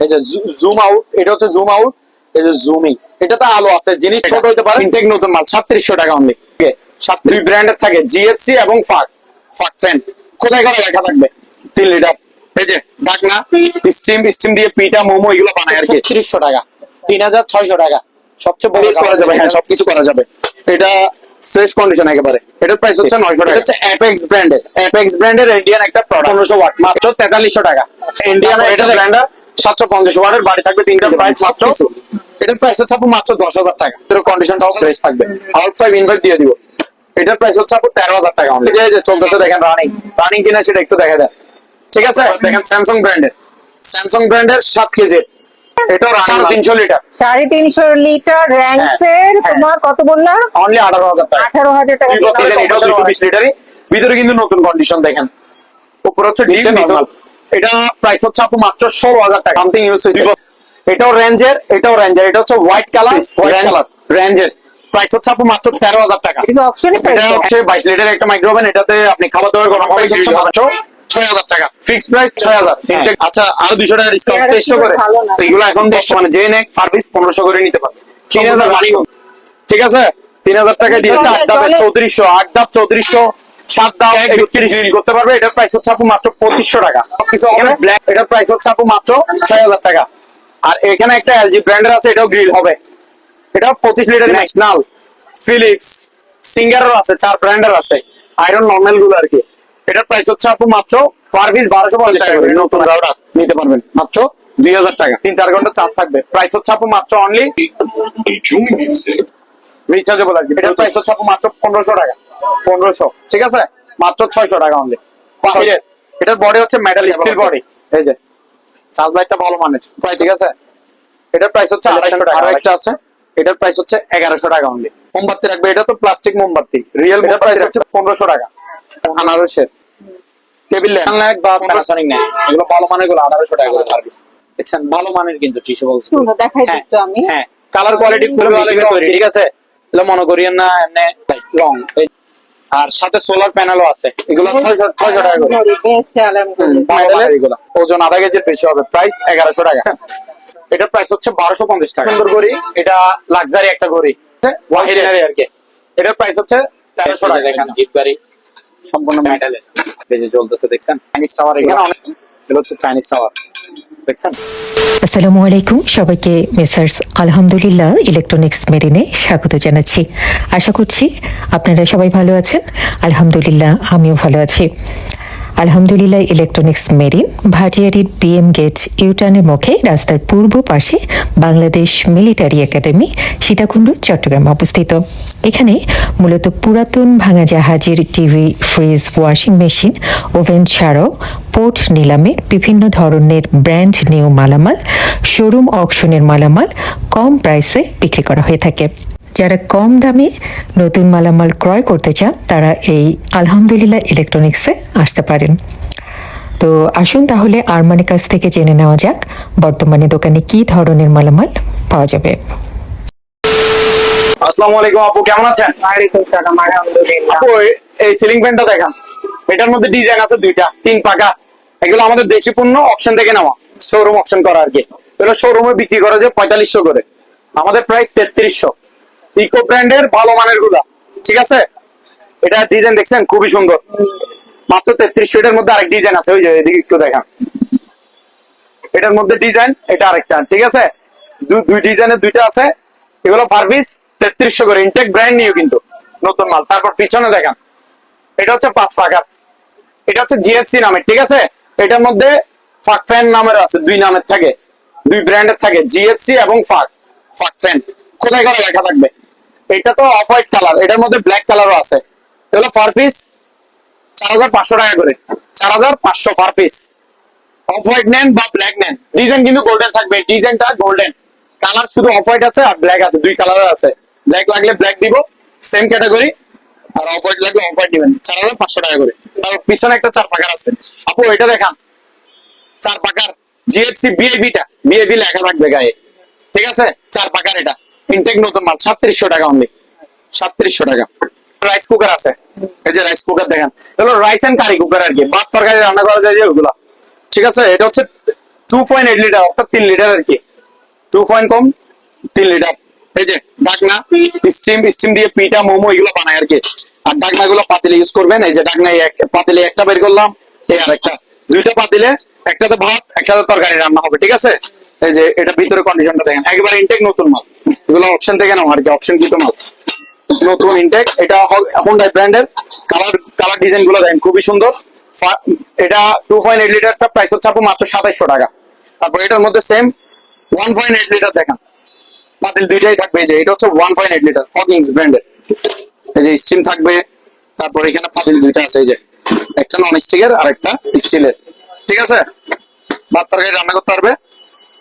এই যে zoom out এটা হচ্ছে জুম আউট এই যে জুমিং এটা তো আলো আছে জিনিস ছোট হতে পারে। ইনটেক নতুন মাল সাতত্রিশশো টাকা অনলি সাত দুই ব্র্যান্ডের থাকে জিএফসি এবং ফাক ফাক ফ্যান কোথায় করে লেখা থাকবে? তিন লিটার এই যে ঢাকনা স্টিম স্টিম দিয়ে পিঠা মোমো এগুলো বানায় আর কি। তিরিশশো টাকা। তিন হাজার ছয়শো টাকা। সবচেয়ে বড় করা যাবে হ্যাঁ সবকিছু করা যাবে। এটা ফ্রেশ কন্ডিশন একেবারে। এটার প্রাইস হচ্ছে নয়শো টাকা। হচ্ছে অ্যাপেক্স ব্র্যান্ডের অ্যাপেক্স ব্র্যান্ডের ইন্ডিয়ান একটা প্রোডাক্ট পনেরোশো ওয়াট মাত্র তেতাল্লিশশো টাকা। ইন্ডিয়ান এটা ব্র্যান্ডার সাতশো পঞ্চাশ ওয়াটের বাড়ি থাকবে তিনটা প্রাইস মাত্র। এটার প্রাইস হচ্ছে আপু মাত্র দশ হাজার টাকা। এটার কন্ডিশনটাও ফ্রেশ থাকবে। আউট ফাইভ ইনভাইট দিয়ে দিব। এটার প্রাইস হচ্ছে আপু তেরো হাজার টাকা। যে যে চলতেছে দেখেন রানিং রানিং কিনা সেটা একটু দেখা দেয় ঠিক আছে? দেখেন স্যামসাং ব্র্যান্ডের স্যামসাং ব্র্যান্ডের সাত কেজি। এটাও রানিং তিনশো লিটার সাড়ে তিনশো লিটার র্যাঙ্কসের হ্যাঁ। তোমার কত বললাম অনলি আঠারো হাজার টাকা। আঠারো হাজার টাকা। দুই বছরের এটাও দুশো বিশ লিটারই ভিতরে কিন্তু নতুন কন্ডিশন দেখেন। উপরে হচ্ছে নরমাল এটা প্রাইস হচ্ছে আপু মাত্র ষোলো হাজার টাকা। সামথিং ইউজ হয়েছে। এটাও রেঞ্জের এটাও রেঞ্জের এটা হচ্ছে হোয়াইট কালার হোয়াইট কালার রেঞ্জের প্রাইস হচ্ছে আপু মাত্র তেরো হাজার টাকা। কিন্তু অপশনে এটা হচ্ছে বাইশ লিটার একটা মাইক্রোওভেন এটাতে আপনি খাবার দাবার গরম প্রাইস হচ্ছে মাত্র ছয় হাজার টাকা। ফিক্স প্রাইস ছয় হাজার। আচ্ছা আরও দুশো টাকা ডিসকাউন্ট তেইশশো করে। তো এগুলো এখন দেড়শো মানে যে নেক সার্ভিস পনেরোশো করে নিতে পারবে। তিন হাজার রানিং ঠিক আছে? তিন হাজার টাকা দিয়ে চার ধাপে চৌত্রিশশো আট ধাপ চৌত্রিশশো সাত ধাপ করতে পারবে এটার প্রাইস হচ্ছে আপু মাত্র পঁচিশশো টাকা কিছু ব্ল্যাক এটার প্রাইস হচ্ছে আপু মাত্র ছয় হাজার টাকা আর এখানে একটা এলজি ব্র্যান্ডের আছে এটাও গ্রিল হবে এটা পঁচিশ লিটার ন্যাশনাল ফিলিপস সিঙ্গারের আছে চার ব্র্যান্ডের আছে আয়রন নর্মালগুলো আর কি এটার প্রাইস হচ্ছে আপু মাত্র পার পিস বারোশো পঞ্চাশ টাকা করে নতুন নিতে পারবেন মাত্র দুই হাজার টাকা তিন চার ঘণ্টা চার্জ থাকবে প্রাইস হচ্ছে আপু মাত্র অনলি. রিচার্জেবল আর কি এটার প্রাইস হচ্ছে আপু মাত্র পনেরোশো টাকা পনেরোশো। ঠিক আছে? মাত্র ছয়শো টাকা অনলি বাহিরের এটার বডি হচ্ছে মেটাল স্টিল বডি এই যে চার্জ লাইটটা ভালো মানের। প্রাইস ঠিক আছে? এটার প্রাইস হচ্ছে আড়াইশো টাকা আরও একটা আছে। এটার প্রাইস হচ্ছে এগারোশো টাকা অনলি মোমবাতি রাখবে। এটা তো প্লাস্টিক মোমবাতি। রিয়েল এটার প্রাইস হচ্ছে পনেরোশো টাকা। আনারসের। টেবিল ল্যাম্প বা প্যানাসনিক নেয়। এগুলো ভালো মানেরগুলো আঠারোশো টাকা করে সার্ভিস দেখছেন? ভালো মানের কিন্তু টিস্যু বক্স সুন্দর দেখাই হ্যাঁ, একটু আমি। হ্যাঁ। কালার কোয়ালিটি খুব তৈরি ঠিক আছে? এগুলো মনে করিয়েন না এমনি রং আর সাথে সোলার প্যানেলও আছে। এগুলো ছয়শো ছয়শো টাকা করে। মডেলের এগুলো। ওজন আধা কেজির বেশি হবে। প্রাইস এগারোশো টাকা। এটার প্রাইস হচ্ছে বারোশো পঞ্চাশ টাকা। সুন্দর ঘড়ি এটা লাক্সারি একটা ঘড়ি ওয়াহিনারি আর কি। এটার প্রাইস হচ্ছে তেরোশো টাকা। এখানে জিপ গাড়ি। সম্পূর্ণ মেটালের বেজে চলতেছে দেখছেন? চাইনিজ টাওয়ার এখানে অনেক এগুলো হচ্ছে চাইনিজ টাওয়ার দেখছেন? আসসালামু আলাইকুম, সবাইকে মেসার্স আলহামদুলিল্লাহ ইলেকট্রনিক্স মেরিনে স্বাগত জানাচ্ছি। আশা করছি আপনারা সবাই ভালো আছেন। আলহামদুলিল্লাহ, আমিও ভালো আছি। আলহামদুলিল্লাহ ইলেকট্রনিক্স মেরিন ভাটিয়ারির বিএম গেট ইউটার্নের মুখে রাস্তার পূর্ব পাশে বাংলাদেশ মিলিটারি একাডেমি সীতাকুণ্ড, চট্টগ্রাম অবস্থিত। এখানে মূলত পুরাতন ভাঙা জাহাজের TV fridge washing machine oven ছাড়াও পোর্ট নিলামে বিভিন্ন ধরনের ব্র্যান্ড নিউ মালামাল শোরুম অকশনের মালামাল কম প্রাইসে বিক্রি করা হয়ে থাকে। যারা কম দামে নতুন মালামাল ক্রয় করতে চান তারা এই আলহামদুলিল্লাহ ইলেকট্রনিক্সে আসতে পারেন। তো আসুন তাহলে আরমানের কাছ থেকে জেনে নেওয়া যাক বর্তমানে দোকানে কি ধরনের মালামাল পাওয়া যাবে। আসসালামু আলাইকুম আপু কেমন আছেন? আপু এই- এই সিলিং ফ্যানটা দেখান। এটার মধ্যে ডিজাইন আছে দুইটা তিন পাকা। এগুলো আমাদের দেশি পণ্য অপশন থেকে নেওয়া। শোরুম অপশন করা আর কি। এগুলো শোরুমে বিক্রি করা যায় পঁয়তাল্লিশশো করে। আমাদের প্রাইস তেত্রিশশো। ইকো ব্র্যান্ডের ভালো মানেরগুলা। ঠিক আছে? এটা ডিজাইন দেখছেন? খুবই সুন্দর। মাত্র তেত্রিশশো এটার মধ্যে আরেক ডিজাইন আছে। ওই যে, এদিকে একটু দেখান। এটার মধ্যে ডিজাইন এটা আরেকটা। ঠিক আছে? দুই ডিজাইনের দুইটা আছে। এগুলো সার্ভিস তেত্রিশশো করে। ইনটেক ব্র্যান্ড নিউ কিন্তু। নতুন মাল। তারপর পিছনে দেখান। এটা হচ্ছে পাঁচ পাকার। এটা হচ্ছে জিএফসি নামের। ঠিক আছে? এটার মধ্যে ফাক ফ্যান নামের আছে। দুই নামের থাকে। দুই ব্র্যান্ডের থাকে। জিএফসি এবং ফাক। ফাক ফ্যান। কোথায় করে লেখা থাকবে? এটা তো অফ হোয়াইট কালার এটার মধ্যে ব্ল্যাক কালারও আছে। এগুলো পার পিস চার হাজার পাঁচশো টাকা করে। চার হাজার পাঁচশো পার পিস অফ হোয়াইট নেন বা ব্ল্যাক নেন। ডিজাইন কিন্তু গোল্ডেন থাকবে। ডিজাইনটা গোল্ডেন কালার শুধু অফ হোয়াইট আছে আর ব্ল্যাক আছে, দুই কালার আছে। ব্ল্যাক লাগলে ব্ল্যাক দিব সেম ক্যাটাগরি আর অফ হোয়াইট লাগলে অফ হোয়াইট দিবেন চার হাজার পাঁচশো টাকা করে। তারপর পিছনে একটা চার পাকার আছে। আপু, এটা দেখান। চার পাকার জিএফসি বিএভিটা বিএভি লেখা থাকবে গায়ে। ঠিক আছে? চার পাকার এটা। ইনটেক নতুন মাল, সাতত্রিশশো টাকা অনলি সাতত্রিশশো টাকা। রাইস কুকার আছে। এই যে রাইস কুকার দেখেন। এগুলো রাইস এন্ড কারি কুকার আর কি। ভাত তরকারি রান্না করা যায় যে ওগুলো। ঠিক আছে? এটা হচ্ছে টু পয়েন্ট এইট লিটার অর্থাৎ তিন লিটার আর কি। টু পয়েন্ট কম, তিন লিটার এই যে ডাকনা স্টিম স্টিম দিয়ে পিঠা, মোমো এগুলো বানায় আর কি। আর ডাকনা গুলো পাতিলে ইউজ করবেন। এই যে এক- পাতিলে একটা বের করলাম, এই আর একটা। দুইটা পাতিলে, একটাতে ভাত, একটাতে তরকারি রান্না হবে। ঠিক আছে? এই যে এটা ভিতরে কন্ডিশনটা দেখেন। একেবারে ইনটেক নতুন মাল। এগুলো অপশন থেকে নাও, আর কি অপশন কিন্তু মাল নতুন ইনটেক এটা হোন্ডা ব্র্যান্ডের কালার কালার ডিজাইনগুলো দেখেন, খুবই সুন্দর। এটা টু পয়েন্ট এইট লিটারটা প্রাইস হচ্ছে আপু মাত্র সাতাইশশো টাকা। তারপর এটার মধ্যে same one point eight litre দেখেন। পাতিল দুইটাই থাকবে যে, এটা হচ্ছে one point eight litre Hawkins ব্র্যান্ডের এই যে স্টিম থাকবে, তারপর এখানে পাতিল দুইটা আছে, এই যে। একটা নন স্টিকের আর একটা স্টিলের ঠিক আছে? ভাত তরকারি রান্না করতে পারবে।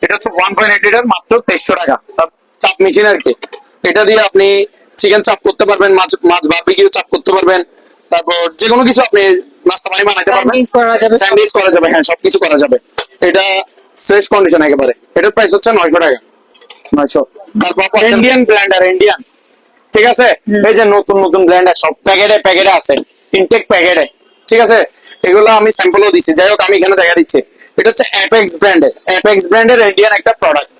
এটা হচ্ছে ওয়ান পয়েন্ট এইট লিটার, মাত্র তেইশশো টাকা। চাপ মেশিন আর কি। এটা দিয়ে আপনি চিকেন চাপ করতে পারবেন মাছ মাছ বারবিকিউ চাপ করতে পারবেন। তারপর যে কোনো কিছু আপনি নাস্তা পানি বানাইতে পারবেন। স্যান্ডউইচ করা যাবে। হ্যাঁ সবকিছু করা যাবে। এটা ফ্রেশ কন্ডিশন একেবারে। এটার প্রাইস হচ্ছে নয়শো টাকা। নয়শো। তারপর ইন্ডিয়ান ব্ল্যান্ডার ইন্ডিয়ান ঠিক আছে? এই যে নতুন নতুন ব্ল্যান্ডার সব প্যাকেটে প্যাকেটে আছে। ইনটেক প্যাকেটে ঠিক আছে? এগুলো আমি স্যাম্পলও দিচ্ছি যাই হোক আমি এখানে দেখা দিচ্ছি। এটা হচ্ছে অ্যাপেক্স ব্র্যান্ডের অ্যাপেক্স ব্র্যান্ডের ইন্ডিয়ান একটা প্রোডাক্ট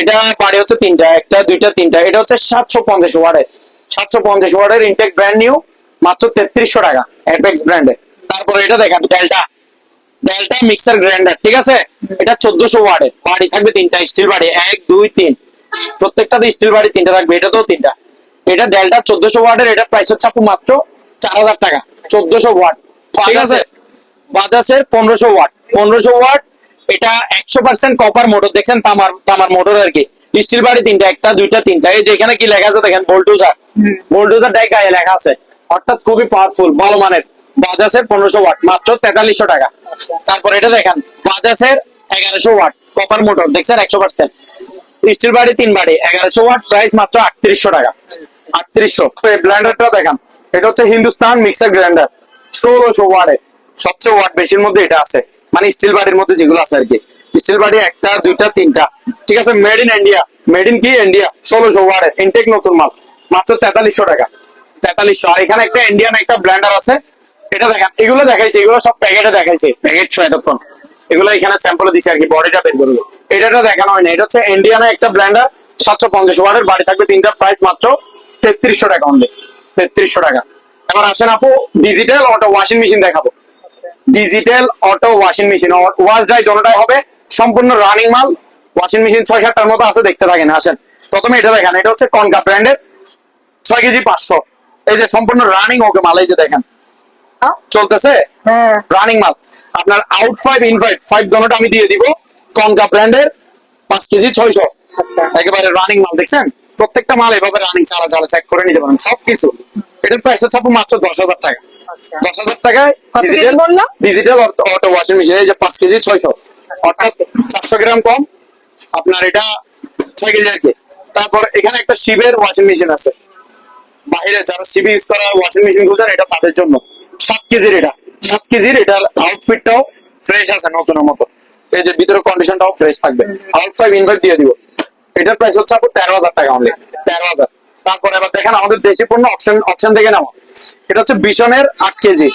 এটা বাড়ি হচ্ছে তিনটা একটা দুইটা তিনটা এটা হচ্ছে সাতশো পঞ্চাশ ওয়ার্ডের সাতশো পঞ্চাশ ওয়ার্ডের ইনটেক ব্র্যান্ড নিউ মাত্র তেত্রিশশো টাকা অ্যাপেক্স ব্র্যান্ডের তারপরে এটা দেখেন ডেল্টা ডেল্টা মিক্সার গ্রাইন্ডার ঠিক আছে? এটা চোদ্দশো ওয়ার্ডের বাড়ি থাকবে তিনটা স্টিল বাড়ি এক দুই তিন। প্রত্যেকটাতে স্টিল বাড়ি তিনটা থাকবে এটা তো তিনটা। এটা ডেল্টা চোদ্দশো ওয়ার্ডের এটা প্রাইস হচ্ছে আপু মাত্র চার হাজার টাকা চোদ্দশো ওয়াট ঠিক আছে? বাজাজের পনেরোশো ওয়াট পনেরোশো ওয়াট এটা একশো পার্সেন্ট কপার মোটর দেখছেন তামার তামার মোটর আর কি। স্টিল বাড়ি তিনটা একটা দুইটা তিনটা। এই যে এখানে কি লেখা আছে দেখেন ভোল্টুজার ভোল্টুজার ডাই গায়ে লেখা আছে। অর্থাৎ খুবই পাওয়ারফুল ভালো মানের। বাজাজের পনেরোশো ওয়াট মাত্র তেতাল্লিশশো টাকা। তারপর এটা দেখেন বাজাজের এগারোশো ওয়াট কপার মোটর দেখছেন একশো পার্সেন্ট স্টিল বাড়ি তিন বাড়ি এগারোশো ওয়াট প্রাইস মাত্র আটত্রিশশো টাকা। আটত্রিশশো। এই ব্লেন্ডারটা দেখান এটা হচ্ছে হিন্দুস্তান মিক্সার গ্রাইন্ডার ষোলোশো ওয়ার্ডে সবচেয়ে ওয়াট বেশির মধ্যে এটা আছে। মানে স্টিল বাড়ির মধ্যে যেগুলো আছে আর কি স্টিল বাড়ি একটা, দুইটা, তিনটা। ঠিক আছে? Made in India made in কি? ইন্ডিয়া ষোলোশো ওয়ার্ডের ইনটেক নতুন মাল। মাত্র তেতাল্লিশশো টাকা। তেতাল্লিশশো। আর এখানে একটা ইন্ডিয়ান একটা ব্লেন্ডার আছে। এটা দেখেন। এগুলো দেখাইছে। এগুলো সব প্যাকেটে দেখাইছে। প্যাকেট ছয় এতক্ষণ এগুলো এখানে স্যাম্পল দিছে আর কি বডিটা বের করব এটা দেখানো হয় না এটা হচ্ছে ইন্ডিয়ানের একটা ব্লেন্ডার সাতশো পঞ্চাশ ওয়াটের বাড়ি থাকবে তিনটা। প্রাইস মাত্র তেত্রিশশো টাকা অনলি তেত্রিশশো টাকা। এবার আসেন আপু ডিজিটাল অটো ওয়াশিং মেশিন দেখাবো। Digital auto washing machine wash dry দোনোটাই হবে। সম্পূর্ণ রানিং মাল ওয়াশিং মেশিন ছয় সাতটার মতো আছে দেখতে থাকেন আসেন। প্রথমে এটা দেখেন এটা হচ্ছে কনকা ব্র্যান্ডের ছয় কেজি পাঁচশো। এই যে সম্পূর্ণ রানিং ওকে মাল এই যে দেখেন। চলতেছে? হ্যাঁ। রানিং মাল। আপনার out five in five five দোনোটা আমি দিয়ে দিব। কনকা ব্র্যান্ডের পাঁচ কেজি ছয়শো। আচ্ছা। একেবারে রানিং মাল দেখছেন? প্রত্যেকটা মাল এভাবে রানিং চালা চালা চেক করে নিতে পারেন সবকিছু। এটার প্রাইস হচ্ছে মাত্র দশ হাজার টাকা। দশ হাজার টাকায় digital digital auto washing machine এই যে পাঁচ কেজি ছয়শো। অর্থাৎ চারশো গ্রাম কম। আপনার এটা ছয় কেজি আর কি। তারপর এখানে একটা শিবের ওয়াশিং মেশিন আছে। বাইরে যারা সিবি ইউজ করা ওয়াশিং মেশিন খুঁজেন এটা তাদের জন্য। সাত কেজির এটা। সাত কেজির এটার আউটফিটটাও ফ্রেশ আছে নতুনের মতো। এই যে ভিতরে কন্ডিশনটাও ফ্রেশ থাকবে। আউট ফাইভ ইনভাইট দিয়ে দিব। এটার প্রাইস হচ্ছে আপু তেরো হাজার টাকা অনলি তেরো হাজার। তারপর এবার দেখেন আমাদের দেশি পণ্য অপশন অপশন থেকে নেওয়া। এটা হচ্ছে বিশনের আট কেজি।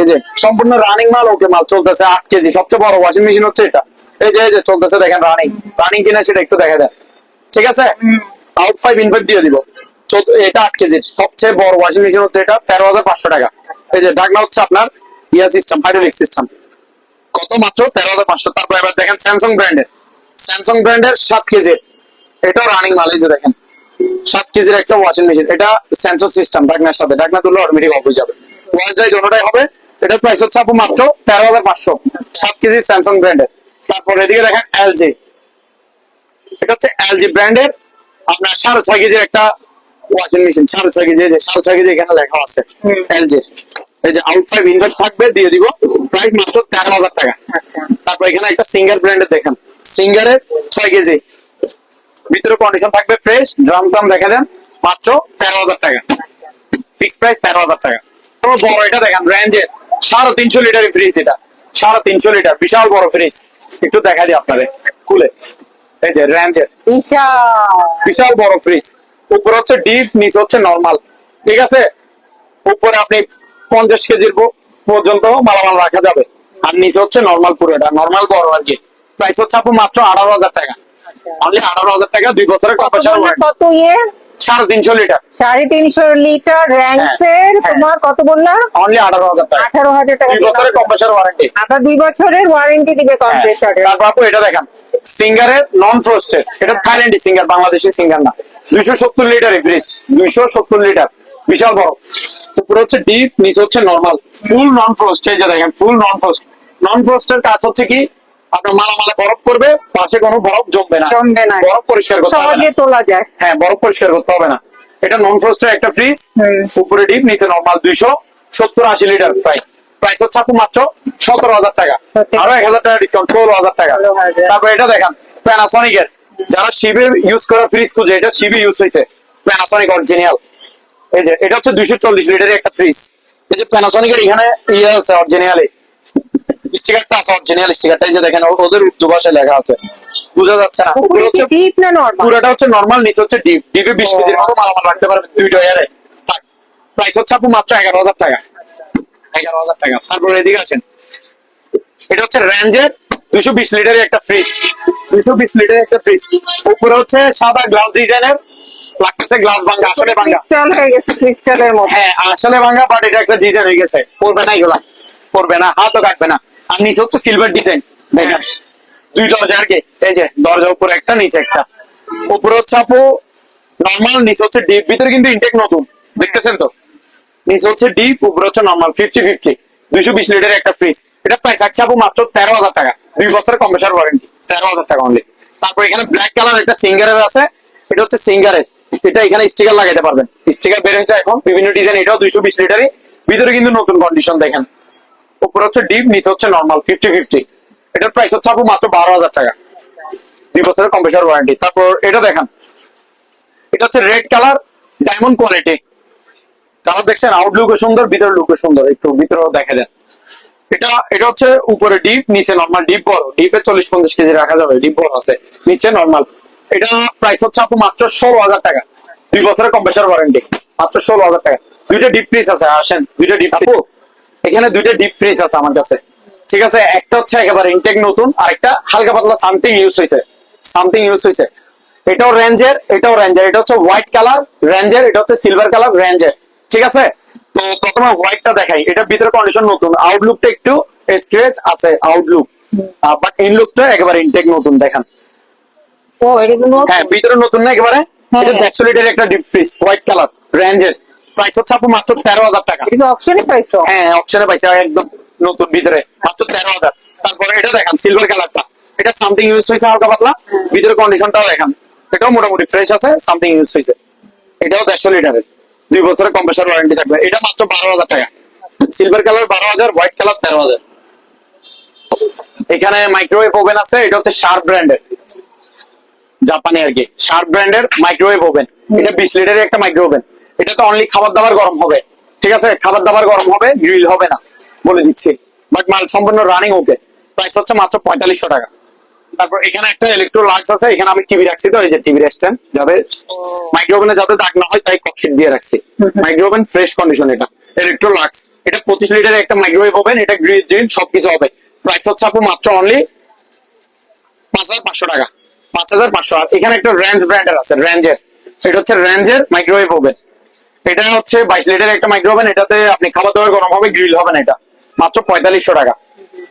এই যে, সম্পূর্ণ রানিং মাল ওকে মাল চলতেছে আট কেজি। সবচেয়ে বড় ওয়াশিং মেশিন হচ্ছে এটা। এই যে এই যে, চলতেছে দেখেন রানিং রানিং কিনা সেটা একটু দেখা দেয় ঠিক আছে? আউট ফাইভ ইনভাইট দিয়ে দিব। এটা আট কেজির। সবচেয়ে বড় ওয়াশিং মেশিন হচ্ছে এটা, তেরো হাজার পাঁচশো টাকা। এই যে ঢাকনা হচ্ছে আপনার ইয়া সিস্টেম হাইড্রোলিক সিস্টেম কত মাত্র? তেরো হাজার পাঁচশো। তারপর এবার দেখেন স্যামসাং ব্র্যান্ডের স্যামসাং ব্র্যান্ডের সাত কেজির। এটাও রানিং মাল, এই যে দেখেন। সাত কেজির একটা ওয়াশিং মেশিন এটা সেন্সর সিস্টেম ঢাকনার সাথে। ঢাকনা তুললে অটোমেটিক অফ হয়ে যাবে। ওয়াশ ড্রাই দোনোটাই হবে এটার প্রাইস হচ্ছে আপু মাত্র তেরো হাজার পাঁচশো। সাত কেজি স্যামসাং ব্র্যান্ডের তারপর এদিকে দেখেন এলজি এটা হচ্ছে এলজি ব্র্যান্ডের আপনার সাড়ে ছয় কেজির একটা ওয়াশিং মেশিন সাড়ে ছয় কেজি সাড়ে ছয় কেজি এখানে লেখা আছে এলজি এই যে আউট ফাইভ ইনভার্ট থাকবে দিয়ে দিব প্রাইস মাত্র তেরো হাজার টাকা। আচ্ছা। তারপর এখানে একটা সিঙ্গার ব্র্যান্ডের দেখেন। সিঙ্গারের ছয় কেজি। ভিতরে কন্ডিশন থাকবে ফ্রেশ ড্রাম ট্রাম দেখে দেন মাত্র তেরো হাজার টাকা। ফিক্স প্রাইস তেরো হাজার টাকা। বড় এটা দেখেন রেঞ্জের সাড়ে তিনশো লিটার ফ্রিজ এটা। সাড়ে তিনশো লিটার বিশাল বড় ফ্রিজ একটু দেখা দিই আপনারে খুলে। এই যে রেঞ্জের বিশাল। বড় ফ্রিজ উপরে হচ্ছে ডিপ নিচ হচ্ছে নর্মাল ঠিক আছে? উপরে আপনি পঞ্চাশ কেজির পর্যন্ত মালামাল রাখা যাবে। আর নিচে হচ্ছে নর্মাল পুরো এটা। নর্মাল বড় আর কি। প্রাইস হচ্ছে আপু মাত্র আঠারো হাজার টাকা। অনলি আঠারো হাজার টাকা দুই বছরের ওয়ারেন্টি কত ইয়ে? সাড়ে তিনশো লিটার। সাড়ে তিনশো লিটার র্যাঙ্কস হ্যাঁ। তোমার কত বললা? অনলি আঠারো হাজার টাকা। আঠারো হাজার টাকা দুই বছরের কম্প্রেসার ওয়ারেন্টি আবার দুই বছরের ওয়ারেন্টি দিবে কম্প্রেসারের তারপর আপু এটা দেখান। সিঙ্গারের নন ফ্রোস্টেড এটা থাইল্যান্ডি সিঙ্গার বাংলাদেশি সিঙ্গার না। দুইশো সত্তর লিটার ফ্রিজ দুইশো সত্তর লিটার। বিশাল বড়। উপরে হচ্ছে ডিপ নিচে হচ্ছে নর্মাল ফুল নন ফ্রোস্ট এই যে দেখেন ফুল নন ফ্রোস্ট নন ফ্রোস্টের কাজ হচ্ছে কি? আপনার মালামালে বরফ করবে পাশে কোনো বরফ জমবে না। জমবে না। বরফ পরিষ্কার করতে হবে সহজে তোলা যায়। হ্যাঁ বরফ পরিষ্কার করতে হবে না। এটা নন ফ্রোস্টের একটা ফ্রিজ উপরে ডিপ নিচে নর্মাল দুইশো সত্তর আশি লিটার প্রায় প্রাইস হচ্ছে আপু মাত্র সতেরো হাজার টাকা। আরও এক হাজার টাকা ডিসকাউন্ট ষোলো হাজার টাকা। তারপর এটা দেখান প্যানাসনিক এর যারা শিবে ইউজ করা ফ্রিজ খুঁজে এটা শিবে ইউজ হয়েছে প্যানাসনিক অরিজিনাল এই যে এটা হচ্ছে দুইশো চল্লিশ লিটারের একটা ফ্রিজ এই যে প্যানাসনিক এর এখানে ইয়ে আছে অরিজিনালি স্টিকারটা আছে অরিজিনাল স্টিকারটা যে দেখেন ওদের উর্দু ভাষায় লেখা আছে। বোঝা যাচ্ছে না হচ্ছে ডিপ না নরমাল পুরোটা হচ্ছে নর্মাল নিচে হচ্ছে ডিপ ডিপে বিশ ও। কেজির মতো মালামাল রাখতে পারবে প্রাইস হচ্ছে আপু মাত্র এগারো হাজার টাকা। এগারো হাজার টাকা। তারপরে এদিকে আছেন এটা হচ্ছে রেঞ্জের লিটারের একটা ফ্রিজ বিশ লিটারের একটা ফ্রিজ উপরে হচ্ছে সাদা গ্লাস ডিজাইনের লাগতেছে গ্লাস ভাঙ্গা আসলে হয়ে গেছে ক্রিস্টালের মতো। হ্যাঁ আসলে ভাঙ্গা বাট এটা একটা ডিজাইন হয়ে গেছে। পড়বে না এগুলা। পড়বে না হাতও কাটবে না। আর নিচে হচ্ছে সিলভার ডিজাইন দেখেন দুই দরজা আর কি। এই যে দরজা উপরে একটা নিচে একটা। উপরে হচ্ছে আপু নর্মাল নিচে হচ্ছে ডিপ ভিতরে কিন্তু ইনটেক নতুন। দেখতেছেন তো? নিচে হচ্ছে ডিপ উপরে হচ্ছে নর্মাল ফিফটি ফিফটি দুইশো বিশ লিটারের একটা ফ্রিজ এটা প্রাইস আপু মাত্র তেরো হাজার টাকা। দুই বছরের কম্প্রেসার ওয়ারেন্টি তেরো হাজার টাকা অনলি তারপর এখানে ব্ল্যাক কালার একটা সিঙ্গারের আছে। এটা হচ্ছে সিঙ্গারের। এটা এখানে স্টিকার লাগাইতে পারবেন। স্টিকার বের হয়েছে এখন। বিভিন্ন ডিজাইন এটাও দুইশো বিশ লিটারই। ভিতরে কিন্তু নতুন কন্ডিশন দেখেন। উপরে হচ্ছে ডিপ নিচে হচ্ছে নর্মাল ফিফটি ফিফটি এটার প্রাইস হচ্ছে আপু মাত্র বারো হাজার টাকা। দুই বছরের কম্প্রেসার ওয়ারেন্টি তারপর এটা দেখেন। এটা হচ্ছে red colour diamond quality colour দেখছেন আউটলুকও সুন্দর ভিতর লুকও সুন্দর। একটু ভিতরেও দেখা দেন এটা এটা হচ্ছে উপরে ডিপ নিচে নর্মাল ডিপ বড়। ডিপে চল্লিশ পঞ্চাশ কেজি রাখা যাবে ডিপ বড় আছে। নিচে নর্মাল এটা প্রাইস হচ্ছে আপু মাত্র ষোলো হাজার টাকা। দুই বছরের কম্প্রেসার ওয়ারেন্টি মাত্র ষোলো হাজার টাকা। দুইটা ডিপ ফ্রিজ আছে, আসেন। দুইটা ডিপ আপু এখানে দুইটা ডিপ ফ্রিজ আছে আমার কাছে। ঠিক আছে? একটা হচ্ছে একেবারে ইনটেক নতুন আর একটা হালকা পাতলা সামথিং ইউজ হয়েছে সামথিং ইউজ হয়েছে এটাও রেঞ্জের এটাও রেঞ্জের এটা হচ্ছে হোয়াইট কালার রেঞ্জের এটা হচ্ছে সিলভার কালার রেঞ্জের ঠিক আছে? তো প্রথমে হোয়াইটটা দেখাই। এটা ভিতরে কন্ডিশন নতুন। আউটলুকটা একটু স্ক্রেচ আছে আউটলুক বাট ইনলুকটা একেবারে ইনটেক নতুন দেখেন। ও এটা কিন্তু হ্যাঁ ভিতরে নতুন না একেবারে? হ্যাঁ। এটা দেড়শো লিটার একটা ডিপ ফ্রিজ হোয়াইট কালার রেঞ্জের প্রাইস হচ্ছে আপু মাত্র তেরো হাজার টাকা। এটা অপশনে পাইছো হ্যাঁ অপশনে পাইছে একদম নতুন ভিতরে। মাত্র তেরো হাজার। তারপরে এটা দেখান সিলভার কালারটা এটা সামথিং ইউজ হয়েছে হালকা পাতলা ভিতরে কন্ডিশনটাও দেখান। এটাও মোটামুটি ফ্রেশ আছে সামথিং ইউজ হয়েছে। এটাও দেড়শো লিটারের। দুই বছরের কম্প্রেসার ওয়ারেন্টি থাকবে। এটা মাত্র বারো হাজার টাকা। সিলভার কালার বারো হাজার হোয়াইট কালার তেরো হাজার। এখানে মাইক্রোওয়েভ ওভেন আছে এটা হচ্ছে শার্প ব্র্যান্ডের জাপানি আর কি। শার্প ব্র্যান্ডের মাইক্রোওয়েভ ওভেন এটা বিশ লিটারের একটা মাইক্রো ওভেন এটা তো অনলি খাবার দাবার গরম হবে ঠিক আছে? খাবার দাবার গরম হবে গ্রিল হবে না বলে দিচ্ছি। বাট মাল সম্পূর্ণ রানিং ওকে প্রাইস হচ্ছে মাত্র পঁয়তাল্লিশশো টাকা। তারপর এখানে একটা ইলেকট্রো লাক্স আছে এখানে আমি টিভি রাখছি তো এই যে টিভি স্ট্যান্ড যাতে মাইক্রো ওভেনে যাতে দাগ না হয় তাই ককশিট দিয়ে রাখছি। মাইক্রো ওভেন ফ্রেশ কন্ডিশন এটা। ইলেকট্রো লাক্স এটা পঁচিশ লিটারের একটা মাইক্রোওয়েভ ওভেন এটা গ্রিল ড্রিল সবকিছু হবে। প্রাইস হচ্ছে আপু মাত্র অনলি পাঁচ হাজার পাঁচশো টাকা। পাঁচ হাজার পাঁচশো। আর এখানে একটা রেঞ্জ ব্র্যান্ডের আছে রেঞ্জের এটা হচ্ছে রেঞ্জের মাইক্রোওয়েভ ওভেন এটা হচ্ছে বাইশ লিটার একটা মাইক্রো ওভেন এটাতে আপনি খাবার দাবার গরম হবে গ্রিল হবে না এটা। মাত্র পঁয়তাল্লিশশো টাকা।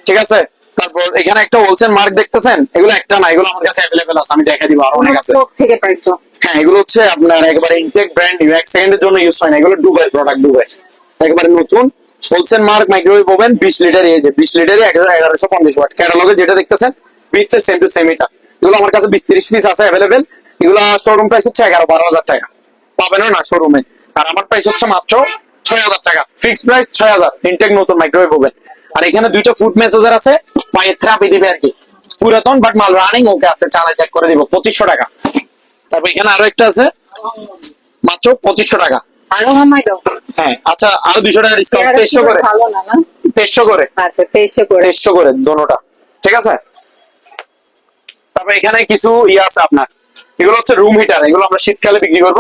ঠিক আছে? তারপর এখানে একটা হোলসেল মার্ক দেখতেছেন? এগুলো একটা না এগুলো আমার কাছে অ্যাভেলেবেল আছে আমি দেখে দিব আর অনেক আছে। কোথ থেকে পাইছো হ্যাঁ এগুলো হচ্ছে আপনার একবারে ইনটেক ব্র্যান্ড নিউ এক সেকেন্ডের জন্য ইউজ হয় না। এগুলো ডুবাই প্রোডাক্ট ডুবাই একবারে নতুন। হোলসেল মার্ক মাইক্রোওয়েভ ওভেন বিশ লিটার এই যে বিশ লিটারে এগারোশো পঞ্চাশ ওয়াট। ক্যাটালগে যেটা দেখতেছেন বিচে সেম টু সেম এটা। এগুলো আমার কাছে বিশ তিরিশ পিস আছে অ্যাভেলেবেল এগুলো শোরুম প্রাইস হচ্ছে এগারো বারো হাজার টাকা। পাবেন না শোরুমে আর আমার প্রাইস হচ্ছে মাত্র ছয় হাজার টাকা। ফিক্সড প্রাইস ছয় হাজার। ইনটেক নতুন মাইক্রোওয়েভ ওভেন আর এখানে দুইটা ফুড মেসেজার আছে পায়ের থেরাপি দিবে আর কি। পুরাতন বাট মাল রানিং ওকে আছে চালাই চেক করে দিব পঁচিশশো টাকা। তারপর এখানে আরও একটা আছে মাত্র পঁচিশশো টাকা। আরও হামাই দাও হ্যাঁ আচ্ছা আরও দুশো টাকা ডিসকাউন্ট তেইশশো করে? ভালো না না? তেইশশো করে? আচ্ছা তেইশে করে। তেইশশো করে দোনোটা। ঠিক আছে? তারপর এখানে কিছু ইয়ে আছে আপনার। এগুলো হচ্ছে রুম হিটার এগুলো আমরা শীতকালে বিক্রি করব।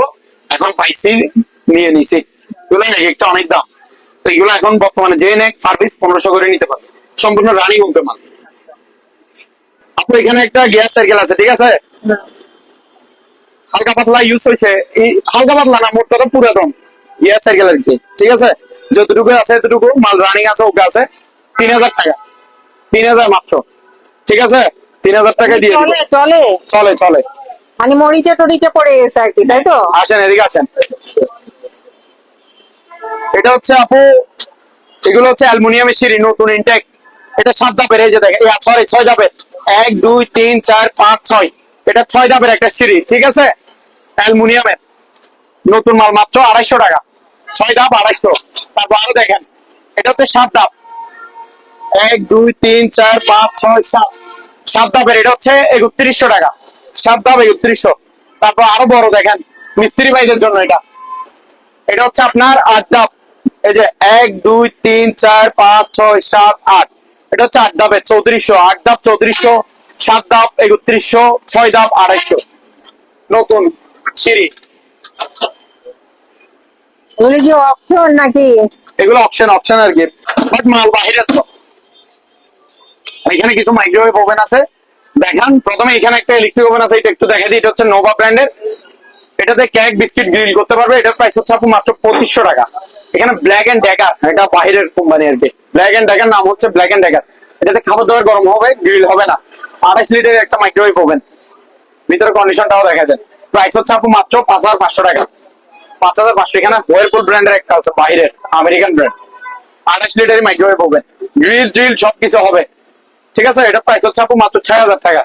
এখন পাইছি নিয়ে নিছি। এগুলো এক একটা অনেক দাম। তো এগুলো এখন বর্তমানে যে নেক সার্ভিস পনেরোশো করে নিতে পারবে। সম্পূর্ণ রানিং ওকে মাল। আপু এখানে একটা গ্যাস সাইকেল আছে ঠিক আছে? হালকা পাতলা ইউজ হয়েছে এই হালকা পাতলা না মোট কথা পুরাতন গ্যাস সাইকেল আর কি ঠিক আছে? যতটুকু আছে এতটুকু মাল রানিং আছে ওকে আছে। তিন হাজার টাকা। তিন হাজার মাত্র। ঠিক আছে? তিন হাজার টাকা দিয়ে চলে চলে। চলে চলে। মানে মরিচা টরিচা পড়ে গেছে আর কি তাই তো? আসেন এদিকে আসেন। এটা হচ্ছে আপু, এগুলো হচ্ছে অ্যালুমিনিয়ামের সিঁড়ি, নতুন ইনটেক এটা সাত ধাপের, এই যে সরি ছয় ধাপের। এক, দুই, তিন, চার, পাঁচ, ছয়। এটা ছয় ধাপের একটা সিঁড়ি, ঠিক আছে? অ্যালুমিনিয়ামের। নতুন মাল মাত্র আড়াইশো টাকা। ছয় ধাপ, আড়াইশো। তারপর আরও দেখেন, এটা হচ্ছে সাত ধাপ। এক, দুই, তিন, চার, পাঁচ, ছয়, সাত। সাত ধাপের, এটা হচ্ছে একত্রিশশো টাকা। সাত ধাপ, একত্রিশশো। তারপর আরও বড় দেখেন, মিস্ত্রি ভাইদের জন্য এটা। এটা হচ্ছে আপনার আট এই যে এক দুই তিন চার পাঁচ ছয় সাত আট। এটা হচ্ছে আট চৌত্রিশশো আট ধাপ চৌত্রিশশো সাত ধাপ একত্রিশশো ছয় ধাপ আড়াইশো। নতুন সিঁড়ি। এগুলো কি অপশন নাকি? এগুলো অপশন অপশন আর কি। বাট মাল বাহিরের তো। এখানে কিছু মাইক্রোওয়েভ ওভেন আছে। দেখান প্রথমে এখানে একটা ইলেকট্রিক ওভেন আছে এটা একটু দেখা দিই এটা হচ্ছে নোভা ব্র্যান্ডের এটাতে কেক বিস্কিট গ্রিল করতে পারবে। এটার প্রাইস হচ্ছে আপু মাত্র পঁচিশশো টাকা। এখানে ব্ল্যাক এন্ড ডেকার এটা বাহিরের কোম্পানি আর কি। ব্ল্যাক এন্ড ডেকার নাম হচ্ছে ব্ল্যাক এন্ড ডেকার এটাতে খাবার দাবার গরম হবে, গ্রিল হবে না। আড়াইশ লিটারের একটা মাইক্রোওয়েভ ওভেন। ভিতরে কন্ডিশনটাও দেখা যায় প্রাইস হচ্ছে আপু মাত্র পাঁচ হাজার পাঁচশো টাকা। পাঁচ হাজার পাঁচশো, এখানে ওয়ারপুল ব্র্যান্ডের একটা আছে বাইরের আমেরিকান ব্র্যান্ড আড়াইশ লিটারের মাইক্রোওয়েভ ওভেন গ্রিল ড্রিল সবকিছু হবে। ঠিক আছে? এটা প্রাইস হচ্ছে আপু মাত্র ছয় হাজার টাকা।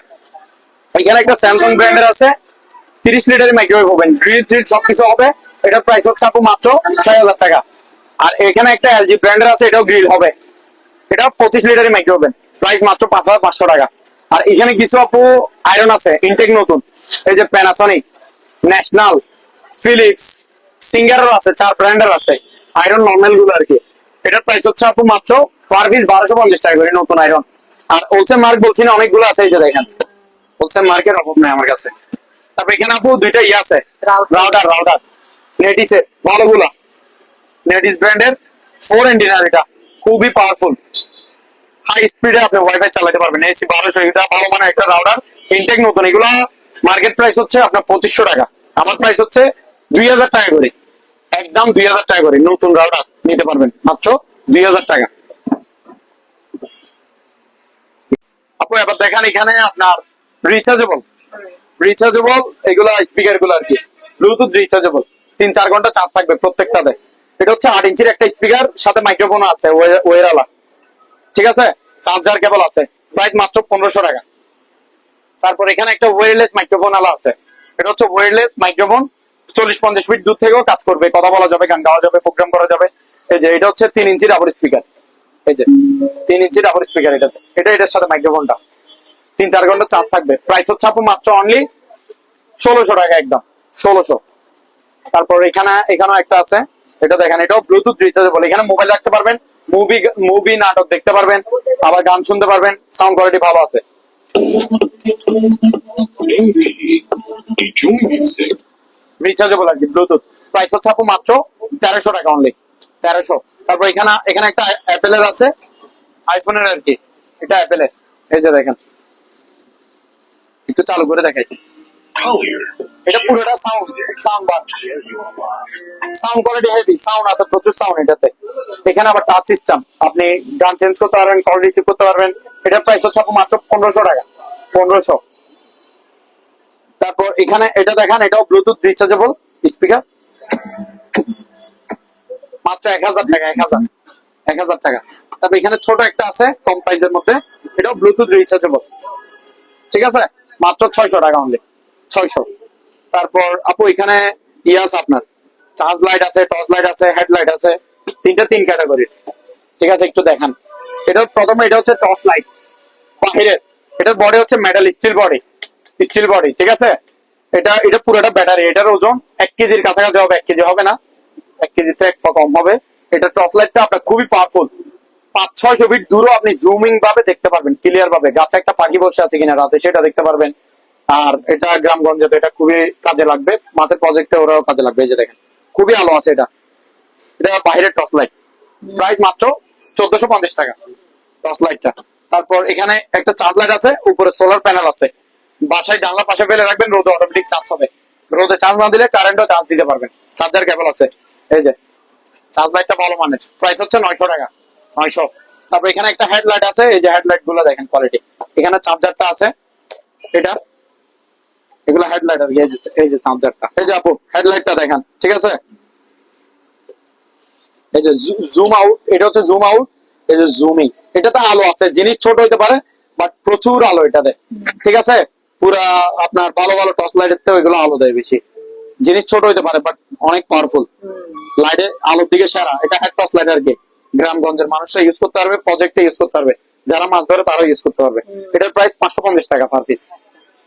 এখানে একটা স্যামসাং ব্র্যান্ডের আছে। তিরিশ লিটারের মাইক্রোওয়েভ ওভেন গ্রিল ড্রিল সবকিছু হবে, এটার প্রাইস হচ্ছে আপু মাত্র ছয় হাজার টাকা। আর এখানে একটা এলজি ব্র্যান্ডের আছে, এটাও গ্রিল হবে। এটা পঁচিশ লিটারের মাইক্রো ওভেন প্রাইস মাত্র পাঁচ হাজার পাঁচশো টাকা। আর এখানে কিছু আপু আয়রন আছে ইনটেক নতুন। এই যে প্যানাসনিক ন্যাশনাল ফিলিপস সিঙ্গারের আছে, চার ব্র্যান্ডের আছে। আয়রন নর্মালগুলো আর কি। এটার প্রাইস হচ্ছে আপু মাত্র পার পিস বারোশো পঞ্চাশ টাকা করে নতুন আয়রন আর হোলসেল মার্ক বলছি না, অনেকগুলো আছে এই যে দেখেন। হোলসেল মার্কের অভাব নেই আমার কাছে। তারপর এখানে আপু দুইটা ইয়ে আছে। Router. রাউটার রাউটার নেটিসের ভালোগুলা। নেটিস ব্র্যান্ডের ফোর এন্টিনার এটা। খুবই পাওয়ারফুল হাই স্পিডে আপনি ওয়াইফাই চালাতে পারবেন। এসি বারোশো এটা ভালো মানে একটা রাউটার ইনটেক নতুন এগুলো মার্কেট প্রাইস হচ্ছে আপনার পঁচিশশো টাকা। আমার প্রাইস হচ্ছে দুই হাজার টাকা করে। একদম দুই হাজার টাকা করে। নতুন রাউটার নিতে পারবেন। মাত্র দুই হাজার টাকা। আপু এবার দেখেন এখানে আপনার রিচার্জেবল রিচার্জেবল এগুলো স্পিকারগুলো আর কি। ব্লুটুথ রিচার্জেবল তিন, চার ঘণ্টা চার্জ থাকবে প্রত্যেকটাতে এটা হচ্ছে আট ইঞ্চির একটা স্পিকার সাথে মাইক্রোফোন আছে ওয়েরালা ঠিক আছে? চার্জার কেবল আছে। প্রাইস মাত্র পনেরোশো টাকা। তারপর এখানে একটা ওয়্যারলেস মাইক্রোফোন আলা আছে। এটা হচ্ছে ওয়্যারলেস মাইক্রোফোন চল্লিশ, পঞ্চাশ ফিট দূর থেকেও কাজ করবে। কথা বলা যাবে, গান গাওয়া যাবে প্রোগ্রাম করা যাবে। এই যে, এটা হচ্ছে তিন ইঞ্চির আবার স্পিকার এই যে, তিন ইঞ্চির আবার স্পিকার এটাতে। এটা এটার সাথে মাইক্রোফোনটা তিন চার ঘণ্টা চার্জ থাকবে। প্রাইস হচ্ছে আপু মাত্র অনলি ষোলোশো টাকা একদম, ষোলোশো। তারপর এখানে, এখানেও একটা আছে, এটা দেখেন, এটাও ব্লুটুথ রিচার্জেবল এখানে মোবাইল রাখতে পারবেন মুভি মুভি নাটক দেখতে পারবেন, আবার গান শুনতে পারবেন সাউন্ড কোয়ালিটি ভালো আছে। রিচার্জেবল আর কি ব্লুটুথ প্রাইস হচ্ছে আপু মাত্র তেরোশো টাকা অনলি তেরোশো। তারপর এখানে এখানে একটা অ্যাপেলের আছে আইফোনের আর কি, এটা অ্যাপেলের এই যে দেখেন একটু চালু করে দেখাই। এটা পুরোটা sound sound bar sound quality heavy sound আছে প্রচুর সাউন্ড এটাতে। এখানে আবার টাচ সিস্টেম আপনি গান চেঞ্জ করতে পারবেন কল রিসিভ করতে পারবেন। এটার প্রাইস হচ্ছে মাত্র পনেরোশো টাকা পনেরোশো। তারপর এখানে এটা দেখান এটাও ব্লুটুথ রিচার্জেবল স্পিকার মাত্র এক হাজার টাকা এক হাজার এক হাজার টাকা। তারপর এখানে ছোট একটা আছে কম প্রাইসের মধ্যে এটাও ব্লুটুথ রিচার্জেবল ঠিক আছে? মাত্র ছয়শো টাকা অনলি ছয়শো। তারপর, আপু, এখানে ইয়ে আছে আপনার। চার্জ লাইট আছে, টর্চ লাইট আছে হেডলাইট আছে, তিনটা তিন ক্যাটাগরি ঠিক আছে, একটু দেখান। এটা প্রথমে, এটা হচ্ছে টর্চ লাইট। বাহিরের, এটার বডি হচ্ছে metal steel body steel body ঠিক আছে? এটা এটা পুরোটা ব্যাটারি এটার ওজন এক কেজির কাছাকাছি হবে, এক কেজি হবে না। এক কেজিতে এক পা কম হবে। এটা টর্চ লাইটটা আপনার খুবই পাওয়ারফুল পাঁচ ছয়শো ফিট দূরও আপনি জুমিং ভাবে দেখতে পারবেন ক্লিয়ার ভাবে। গাছে একটা পাখি বসে আছে কিনা রাতে, সেটা দেখতে পারবেন। আর এটা গ্রামগঞ্জে তো এটা খুবই কাজে লাগবে। মাছের প্রজেক্টে ওরাও কাজে লাগবে, এই যে দেখেন। খুবই আলো আছে এটা। এটা বাইরের টর্চ লাইট। প্রাইস মাত্র চোদ্দশো পঞ্চাশ টাকা। টর্চ লাইটটা। তারপর এখানে একটা চার্জ লাইট আছে, উপরে সোলার প্যানেল আছে। বাসায় জানলা পাশে ফেলে রাখবেন, রোদে অটোমেটিক চার্জ হবে। রোদে চার্জ না দিলে কারেন্টও চার্জ দিতে পারবেন। চার্জার কেবল আছে। এই যে চার্জ লাইটটা ভালো মানের। প্রাইস হচ্ছে নয়শো টাকা। নয়শো। তারপর এখানে একটা হেডলাইট আছে এই যে হেডলাইটগুলো দেখেন কোয়ালিটি এখানে চার্জারটা আছে এটা। এগুলো হেডলাইট আর এই যে চার্জারটা এই যে আপু হেডলাইটটা দেখেন ঠিক আছে? এই যে জুম আউট এটা হচ্ছে জুম আউট এই যে জুমিং এটাতে আলো আছে জিনিস ছোট হইতে পারে বাট প্রচুর আলো এটাতে ঠিক আছে? পুরা আপনার ভালো ভালো টর্চ লাইটের থেকে এগুলো আলো দেয় বেশি। জিনিস ছোট হইতে পারে বাট অনেক পাওয়ারফুল লাইটে আলোর দিকে সেরা এটা হেড টর্চ লাইট আর কি। গ্রামগঞ্জের মানুষরা ইউজ করতে পারবে প্রজেক্টে ইউজ করতে পারবে। যারা মাছ ধরে তারাও ইউজ করতে পারবে। এটার প্রাইস পাঁচশো পঞ্চাশ টাকা পার পিস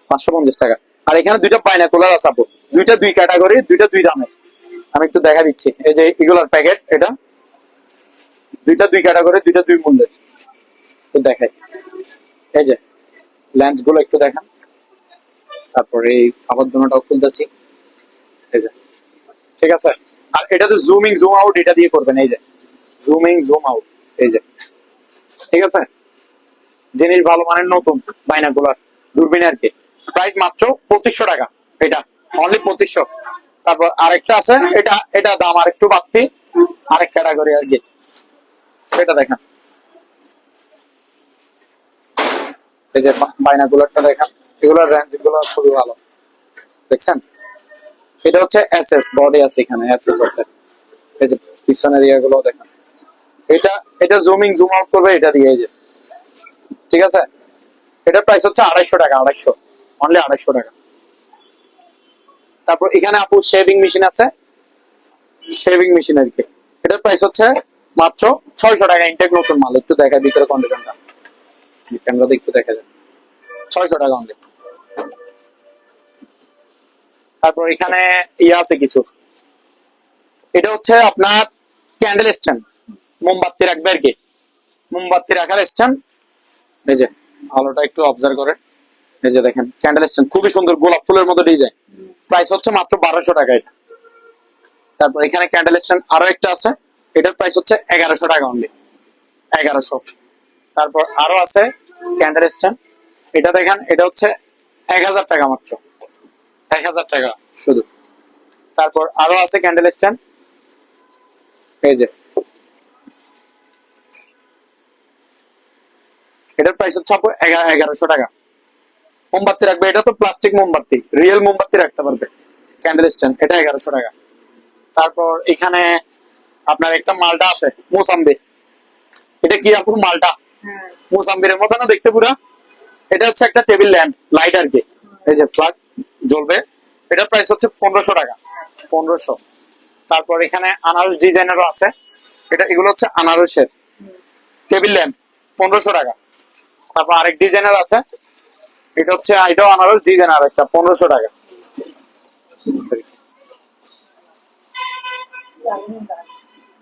পাঁচশো পঞ্চাশ টাকা। আর এখানে দুইটা বাইনাকুলার আছে আপু। দুইটা দুই ক্যাটাগরি দুইটা দুই দামের। আমি একটু দেখা দিচ্ছি। এই যে এগুলার প্যাকেট এটা? দুইটা দুই ক্যাটাগরি দুইটা দুই মূল্যের। একটু দেখাই। এই যে লেন্সগুলো একটু দেখান। তারপরে এই খাবার দোনাটাও খুলতেছি। এই যে ঠিক আছে? আর এটা এটাতে জুমিং জুম আউট এটা দিয়ে করবেন। এই যে জুমিং জুম আউট এই যে। ঠিক আছে? জিনিস ভালো মানের নতুন বাইনাকুলার দূরবীন আর কি। প্রাইস মাত্র পঁচিশশো টাকা। এটা অনলি পঁচিশশো। তারপর আরেকটা আছে। এটা এটা দাম আর একটু বাড়তি। আরেক ক্যাটাগরি আর কি। সেটা দেখেন। এই যে বাইনাকুলারটা দেখেন। এগুলোর রেঞ্জগুলো খুবই ভালো। দেখছেন? এটা হচ্ছে এস এস বডি আছে এখানে। এস এস আছে। এই যে পিছনের ইয়া গুলো দেখেন। এটা এটা জুমিং জুম আউট করবে, এটা দিয়ে যে। ঠিক আছে? এটার প্রাইস হচ্ছে আড়াইশো টাকা, আড়াইশো। অনলি আড়াইশো টাকা। তারপর এখানে আপু শেভিং মেশিন আছে। শেভিং মেশিন আর কি। এটার প্রাইস হচ্ছে মাত্র ছয়শো টাকা ইনটেক নতুন মাল। একটু দেখা ভিতরে কন্ডিশনটা ক্যামেরাতে একটু দেখা যায় ছয়শো টাকা অনলি তারপর এখানে ইয়ে আছে কিছু। এটা হচ্ছে আপনার ক্যান্ডেল স্ট্যান্ড মোমবাতি রাখবে আর কি মোমবাতি রাখার স্ট্যান্ড এই যে, আলোটা একটু অবজার্ভ করেন। এই যে দেখেন ক্যান্ডেল স্ট্যান্ড খুবই সুন্দর গোলাপ ফুলের মতো ডিজাইন প্রাইস হচ্ছে মাত্র বারোশো টাকা এটা। তারপর এখানে ক্যান্ডেল স্ট্যান্ড আরও একটা আছে। এটার প্রাইস হচ্ছে এগারোশো টাকা অনলি এগারোশো। তারপর আরও আছে ক্যান্ডেল স্ট্যান্ড এটা দেখেন, এটা হচ্ছে এক হাজার টাকা মাত্র। এক হাজার টাকা শুধু। তারপর আরও আছে ক্যান্ডেল স্ট্যান্ড এই যে এটার প্রাইস হচ্ছে আপু এগা- এগারোশো টাকা। মোমবাতি রাখবে এটা তো প্লাস্টিক মোমবাতি রিয়েল মোমবাতি রাখতে পারবে। ক্যান্ডেল স্ট্যান্ড এটা এগারোশো টাকা। তারপর এখানে আপনার একটা মালটা আছে মুসাম্বি। এটা কি আপু মালটা? মুসাম্বিরের মতো না দেখতে পুরা? এটা হচ্ছে একটা টেবিল ল্যাম্প লাইট আর কি। এই যে ফ্লাগ জ্বলবে এটার প্রাইস হচ্ছে পনেরোশো টাকা। পনেরোশো। তারপর এখানে আনারস ডিজাইনেরও আছে। এটা এগুলো হচ্ছে আনারসের। টেবিল ল্যাম্প পনেরোশো টাকা। তারপর আরেক ডিজাইনার আছে। এটা হচ্ছে এটাও আনারস ডিজাইনার একটা, পনেরোশো টাকা।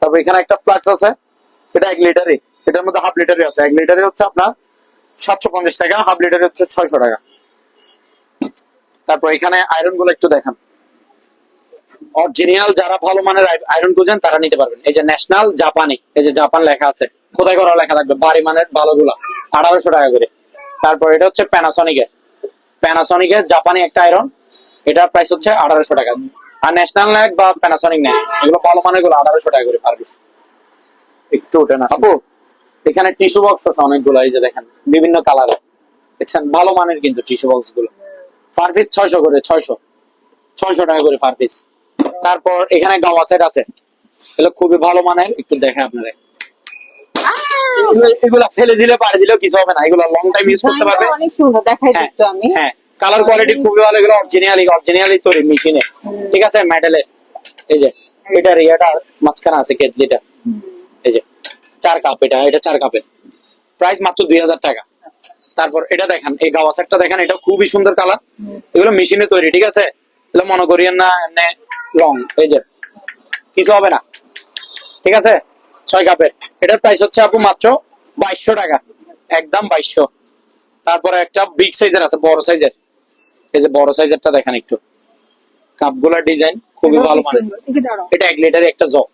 তারপর এখানে একটা ফ্লাক্স আছে, এটা এক লিটারই, এটার মধ্যে হাফ লিটারই আছে। এক লিটারে হচ্ছে আপনার সাতশো পঞ্চাশ টাকা, হাফ লিটারে হচ্ছে ছয়শো টাকা। তারপর এখানে আয়রনগুলো একটু দেখান। অরিজিনাল যারা ভালো মানের আয়রন খুঁজেন তারা নিতে পারবেন। এই যে ন্যাশনাল জাপানি এই যে জাপান লেখা আছে খোদাই করা লেখা থাকবে? বাড়ি মানের ভালোগুলা আঠারোশো টাকা করে। তারপর এটা হচ্ছে প্যানাসনিকের প্যানাসনিকের জাপানি একটা আয়রন এটার প্রাইস হচ্ছে আঠারোশো টাকা। আর ন্যাশনাল নেক বা প্যানাসনিক নেক এগুলো ভালো মানেরগুলো আঠারোশো টাকা করে পার পিস একটু ওঠে না আপু এখানে টিস্যু বক্স আছে অনেকগুলো এই যে দেখেন বিভিন্ন কালারের দেখছেন ভালো মানের কিন্তু টিস্যু বক্সগুলো। পার পিস ছয়শো করে ছয়শো। ছয়শো টাকা করে পার পিস তারপর এখানে গাওয়া সেট আছে। এগুলো খুবই ভালো মানের একটু দেখে আপনারা এগুলো- ফেলে দিলে পারে দিলেও কিছু হবে না। এগুলো লং টাইম ইউজ করতে পারবে। অনেক সুন্দর দেখাই হ্যাঁ একটু আমি। হ্যাঁ কালার কোয়ালিটি খুবই ভালো। এগুলো অরিজিনালি অরিজিনালি তৈরি মেশিনে ঠিক আছে মেডেলে এই যে এটার ইয়েটা মাঝখানে আছে কেটলিটা। এই যে চার কাপ এটা এটা চার কাপের প্রাইস মাত্র দুই হাজার টাকা। তারপর এটা দেখেন এই গাওয়া সেটটা দেখেন এটা খুবই সুন্দর কালার এগুলো মেশিনে তৈরি ঠিক আছে? এগুলো মনে করিয়েন না এমনি রং এই যে কিছু হবে না। ঠিক আছে? ছয় কাপের। এটার প্রাইস হচ্ছে আপু মাত্র বাইশশো টাকা। একদম বাইশশো। তারপরে একটা বিগ সাইজের আছে বড় সাইজের এই যে বড় সাইজেরটা দেখেন একটু। কাপগুলোর ডিজাইন খুবই ভালো মানে। এটা এক লিটারের একটা জগ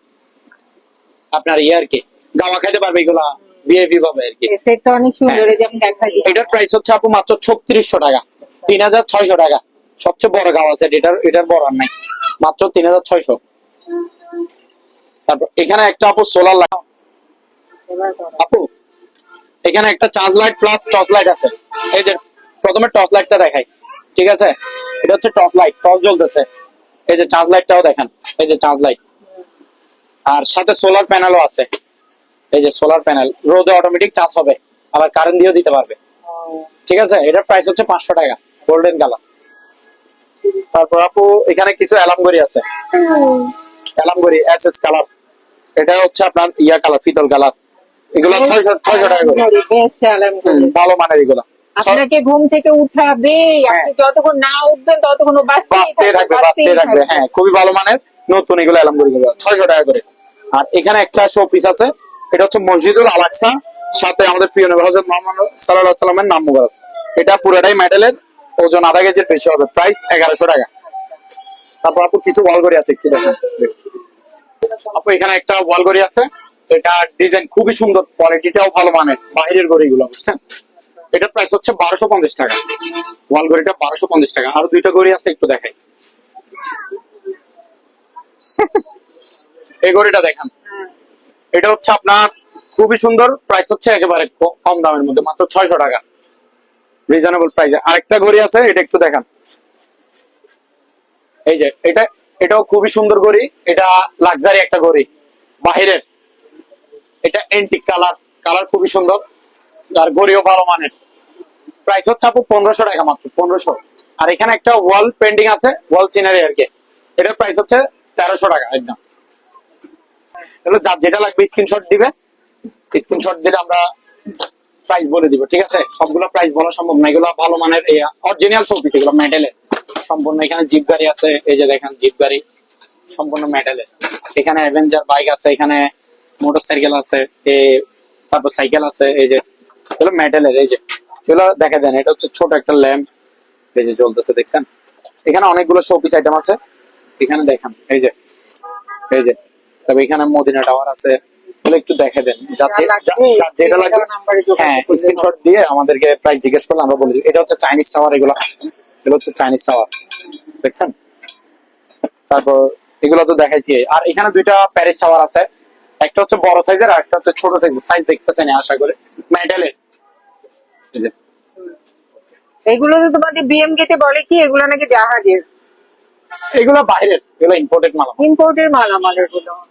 আপনার ইয়ে আর কি গাওয়া খাইতে পারবে এগুলা ভিআইপি পাবে আর কি। সেটটা অনেক সুন্দর হ্যাঁ। এই যে আমি দেখা দিই এটার প্রাইস হচ্ছে আপু মাত্র ছত্রিশশো টাকা। তিন হাজার ছয়শো টাকা। সবচেয়ে বড় গাও আছে, এটার এটার বড় আর নাই, মাত্র তিন হাজার ছয়শো। তারপর এখানে একটা আপু সোলার লাইট আপু, এখানে একটা charge light plus torch light আছে। এই যে প্রথমে টর্চ লাইটটা দেখাই, ঠিক আছে? এটা হচ্ছে টর্চ লাইট টর্চ জ্বলতেছে। এই যে চার্জ লাইটটাও দেখেন, এই যে চার্জ লাইট আর সাথে সোলার প্যানেলও আছে। এই যে সোলার প্যানেল রোদে অটোমেটিক চার্জ হবে, আবার কারেন্ট দিয়েও দিতে পারবে। ঠিক আছে? এটার প্রাইস হচ্ছে পাঁচশো টাকা গোল্ডেন কালার তারপর আপু এখানে কিছু অ্যালামগড়ি আছে। অ্যালামগড়ি এস এস কালার। এটা হচ্ছে আপনার ইয়া কালার ফিতল কালার। এগুলো ছয়শো ছয়শো টাকা করে। ভালো মানের এগুলো। আপনাকে ঘুম থেকে উঠাবে। হ্যাঁ। আপনি যতক্ষণ না উঠবেন ততক্ষণ ও বাঁচতে থাকবে বাঁচতে থাকবে। থাকবে। হ্যাঁ খুবই ভালো মানের নতুন এগুলো অ্যালামগড়ি গুলো। ছয়শো টাকা করে। আর এখানে একটা শো পিস আছে। এটা হচ্ছে মসজিদুল আলাকসা সাথে আমাদের প্রিয় নবী হজরত মোহাম্মদ সাল্লাহ সাল্লামের নাম মুবারক। এটা পুরোটাই মেডেলের ওজন আধা কেজির বেশি হবে। প্রাইস এগারোশো টাকা। তারপর আপু কিছু ওয়াল ঘড়ি আছে একটু দেখেন। আপু, এখানে একটা ওয়াল ঘড়ি আছে। এটা ডিজাইন খুবই সুন্দর কোয়ালিটিটাও ভালো মানের বাইরের ঘড়িগুলো বুঝছেন? এটার প্রাইস হচ্ছে বারোশো পঞ্চাশ টাকা। ওয়াল ঘড়িটা বারোশো পঞ্চাশ টাকা। আর দুইটা ঘড়ি আছে, একটু দেখাই। এই ঘড়িটা দেখান। এটা হচ্ছে আপনার খুবই সুন্দর প্রাইস হচ্ছে একেবারে কম দামের মধ্যে, মাত্র ছয়শো টাকা। রিজনেবল প্রাইসে আরেকটা ঘড়ি আছে, এটা একটু দেখান। এই যে, এটা, এটাও খুবই সুন্দর ঘড়ি। এটা লাক্সারি একটা ঘড়ি। বাহিরের। এটা এন্টিক কালার কালার খুবই সুন্দর। আর ঘড়িও ভালো মানের। প্রাইস হচ্ছে আপু পনেরোশো টাকা মাত্র, পনেরোশো। আর এখানে একটা ওয়াল পেন্টিং আছে ওয়াল সিনারি আর কি। এটার প্রাইস হচ্ছে তেরোশো টাকা একদম। যার যেটা লাগবে স্ক্রিনশট দিবে। স্ক্রিনশট দিলে আমরা প্রাইস বলে দিব, ঠিক আছে? সবগুলো প্রাইস বলা সম্ভব না, এগুলো ভালো মানের অরিজিনাল শোপিস এগুলো মেটেলের সম্পূর্ণ এখানে জিপ গাড়ি আছে, এই যে দেখেন জিপ গাড়ি, সম্পূর্ণ মেটালের এখানে অ্যাভেঞ্জার বাইক আছে, এখানে মোটর সাইকেল আছে, এ, তারপর সাইকেল আছে, এই যে, এগুলো মেটালের এই যে। এগুলো দেখা দেন এটা হচ্ছে ছোট একটা ল্যাম্প এই যে জ্বলতেছে, দেখছেন? এখানে অনেকগুলো শোপিস আইটেম আছে, এখানে দেখেন, এই যে এই যে। তবে এখানে মদিনা টাওয়ার আছে এগুলো একটু দেখে দেন যেটা লাগবে হ্যাঁ স্ক্রিনশট দিয়ে আমাদেরকে প্রাইস জিজ্ঞেস করলে আমরা বলে এটা হচ্ছে চাইনিজ টাওয়ার এগুলো এগুলো হচ্ছে চাইনিজ টাওয়ার দেখছেন? তারপর এগুলো তো দেখাইছি। আর এখানে দুইটা প্যারিস টাওয়ার আছে। একটা হচ্ছে বড় সাইজের আর একটা হচ্ছে ছোট সাইজের সাইজ দেখতেছেন আশা করে। মেডেলের এগুলো তো তোমাদের বিএম গেটে বলে কি? এগুলো নাকি জাহাজের। এগুলো বাইরের। এগুলো ইম্পোর্টেড মাল। ইম্পোর্টের মাল এগুলো। আর